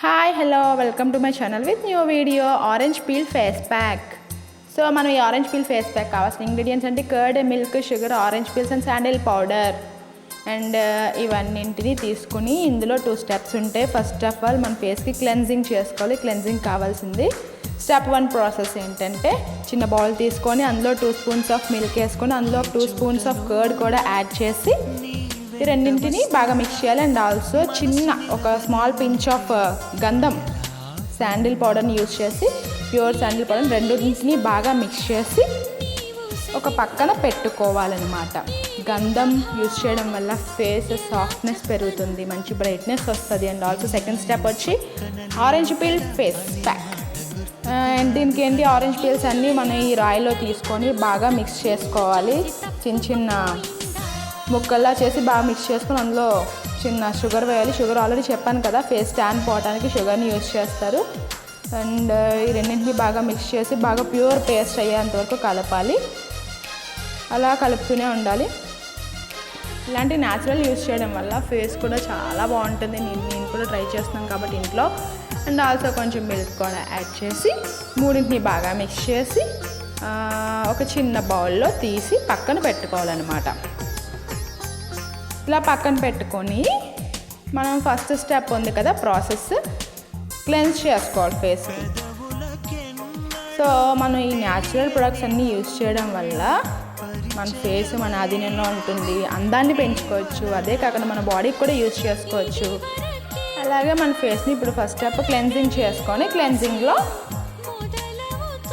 Hi hello welcome to my channel with new video orange peel face pack so మనం ఈ orange peel face pack కావాల్సిన ingredients అంటే curd milk sugar orange peels and sandal powder and ఇవన్నింటినీ తీసుకుని ఇందులో two steps ఉంటాయి first of all మన ఫేస్కి cleansing చేసుకోవాలి క్లెన్జింగ్ కావాల్సింది. స్టెప్ వన్ ప్రాసెస్ ఏంటంటే చిన్న బౌల్ తీసుకొని అందులో టూ స్పూన్స్ ఆఫ్ మిల్క్ వేసుకొని అందులో టూ స్పూన్స్ ఆఫ్ కర్డ్ కూడా యాడ్ చేసి ఈ రెండింటిని బాగా మిక్స్ చేయాలి. అండ్ ఆల్సో చిన్న ఒక స్మాల్ పించ్ ఆఫ్ గంధం శాండిల్ పౌడర్ని యూజ్ చేసి ప్యూర్ శాండిల్ పౌడర్ రెండింటిని బాగా మిక్స్ చేసి ఒక పక్కన పెట్టుకోవాలన్నమాట. గంధం యూజ్ చేయడం వల్ల ఫేస్ సాఫ్ట్నెస్ పెరుగుతుంది మంచి బ్రైట్నెస్ వస్తుంది. అండ్ ఆల్సో సెకండ్ స్టెప్ వచ్చి orange peel face pack and దీనికి ఏంటి ఆరెంజ్ పీల్స్ అన్నీ మనం ఈ రాయిలో తీసుకొని బాగా మిక్స్ చేసుకోవాలి. చిన్న చిన్న ముక్కల్లా చేసి బాగా మిక్స్ చేసుకొని అందులో చిన్న షుగర్ వేయాలి. షుగర్ ఆల్రెడీ చెప్పాను కదా ఫేస్ ట్యాన్ పోవడానికి షుగర్ని యూజ్ చేస్తారు. అండ్ ఈ రెండింటిని బాగా మిక్స్ చేసి బాగా ప్యూర్ పేస్ట్ అయ్యేంత వరకు కలపాలి. అలా కలుపుతూనే ఉండాలి. ఇలాంటి న్యాచురల్ యూజ్ చేయడం వల్ల ఫేస్ కూడా చాలా బాగుంటుంది. నేను నేను కూడా ట్రై చేస్తున్నాను కాబట్టి ఇంట్లో. అండ్ ఆల్సో కొంచెం మిల్క్ కూడా యాడ్ చేసి మూడింటిని బాగా మిక్స్ చేసి ఒక చిన్న బౌల్లో తీసి పక్కన పెట్టుకోవాలన్నమాట. ఇలా పక్కన పెట్టుకొని మనం ఫస్ట్ స్టెప్ ఉంది కదా ప్రాసెస్ క్లెన్స్ చేసుకోవాలి ఫేస్కి సో మనం ఈ న్యాచురల్ ప్రొడక్ట్స్ అన్నీ యూజ్ చేయడం వల్ల మన ఫేస్ మన ఆధీనంలో ఉంటుంది. అందాన్ని పెంచుకోవచ్చు. అదే కాకుండా మన బాడీకి కూడా యూజ్ చేసుకోవచ్చు. అలాగే మన ఫేస్ని ఇప్పుడు ఫస్ట్ స్టెప్ క్లెన్జింగ్ చేసుకొని క్లెన్జింగ్లో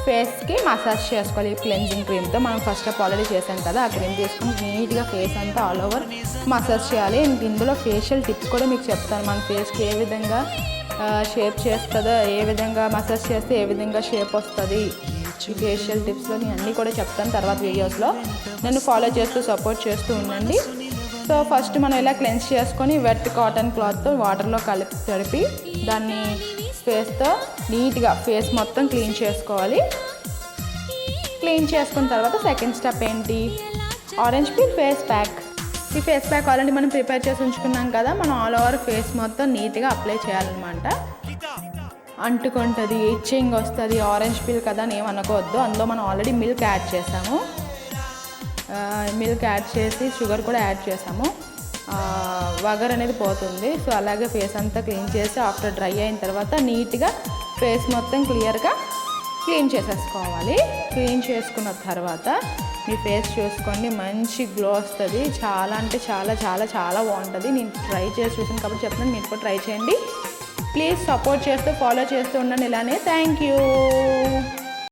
ఫేస్కి మసాజ్ చేసుకోవాలి ఈ క్లెన్జింగ్ క్రీమ్తో. మనం ఫస్ట్ ఆఫ్ ఆల్రెడీ చేసాం కదా ఆ క్రీమ్ తీసుకొని నీట్గా ఫేస్ అంతా ఆల్ ఓవర్ మసాజ్ చేయాలి. ఇంక ఇందులో ఫేషియల్ టిప్స్ కూడా మీకు చెప్తాను. మన ఫేస్కి ఏ విధంగా షేప్ చేస్తుందో ఏ విధంగా మసాజ్ చేస్తే ఏ విధంగా షేప్ వస్తుంది. ఈ ఫేషియల్ టిప్స్లో నేను అన్నీ కూడా చెప్తాను తర్వాత వీడియోస్లో నన్ను ఫాలో చేస్తూ సపోర్ట్ చేస్తూ ఉండండి. సో ఫస్ట్ మనం ఇలా క్లెన్స్ చేసుకొని వెట్ కాటన్ క్లాత్తో వాటర్లో కలిపి తడిపి దాన్ని ఫేస్తో నీట్గా ఫేస్ మొత్తం క్లీన్ చేసుకోవాలి. క్లీన్ చేసుకున్న తర్వాత సెకండ్ స్టెప్ ఏంటి? ఆరెంజ్ పీల్ ఫేస్ ప్యాక్ ఈ ఫేస్ ప్యాక్ ఆల్రెడీ మనం ప్రిపేర్ చేసి ఉంచుకున్నాం కదా మనం ఆల్ ఓవర్ ఫేస్ మొత్తం నీట్గా అప్లై చేయాలన్నమాట. అంటుకుంటుంది ఇచ్చింగ్ వస్తుంది ఆరెంజ్ పీల్ కదా అని ఏమనుకోవద్దు అందులో మనం ఆల్రెడీ మిల్క్ యాడ్ చేసాము. మిల్క్ యాడ్ చేసి షుగర్ కూడా యాడ్ చేసాము. వగర్ అనేది పోతుంది. సో అలాగే ఫేస్ అంతా క్లీన్ చేసి ఆఫ్టర్ డ్రై అయిన తర్వాత నీట్గా ఫేస్ మొత్తం క్లియర్గా క్లీన్ చేసేసుకోవాలి. క్లీన్ చేసుకున్న తర్వాత మీ ఫేస్ చూసుకోండి. మంచి గ్లో వస్తుంది. చాలా అంటే చాలా చాలా చాలా బాగుంటుంది. నేను ట్రై చేసి చూసాను కాబట్టి చెప్తున్నాను. మీరు కూడా ట్రై చేయండి. ప్లీజ్ సపోర్ట్ చేస్తూ ఫాలో చేస్తూ ఉండండి ఇలానే. Thank you.